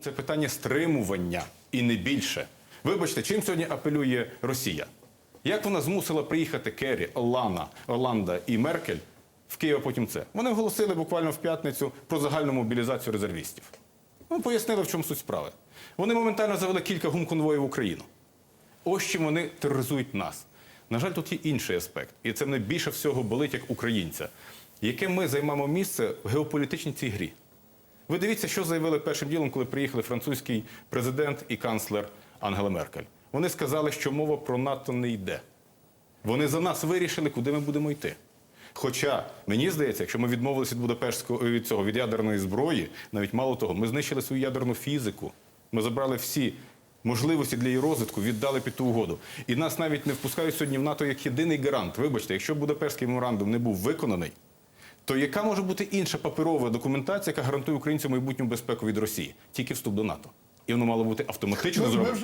Це питання стримування і не більше. Вибачте, чим сьогодні апелює Росія? Як вона змусила приїхати Керрі, Олана, Оланда і Меркель в Київ, потім це? Вони оголосили буквально в п'ятницю про загальну мобілізацію резервістів. Ну, пояснили, в чому суть справи. Вони моментально завели кілька гумконвоїв в Україну. Ось чим вони тероризують нас. На жаль, тут є інший аспект, і це мене більше всього болить як українця, яке ми займаємо місце в геополітичній цій грі. Ви дивіться, що заявили першим ділом, коли приїхали французький президент і канцлер Ангела Меркель. Вони сказали, що мова про НАТО не йде. Вони за нас вирішили, куди ми будемо йти. Хоча мені здається, якщо ми відмовилися від Будапештського від цього від ядерної зброї, навіть мало того, ми знищили свою ядерну фізику. Ми забрали всі можливості для її розвитку, віддали під ту угоду. І нас навіть не впускають сьогодні в НАТО як єдиний гарант. Вибачте, якщо Будапештський меморандум не був виконаний, то яка може бути інша паперова документація, яка гарантує українцям майбутню безпеку від Росії? Тільки вступ до НАТО. І воно мало бути автоматично зроблено.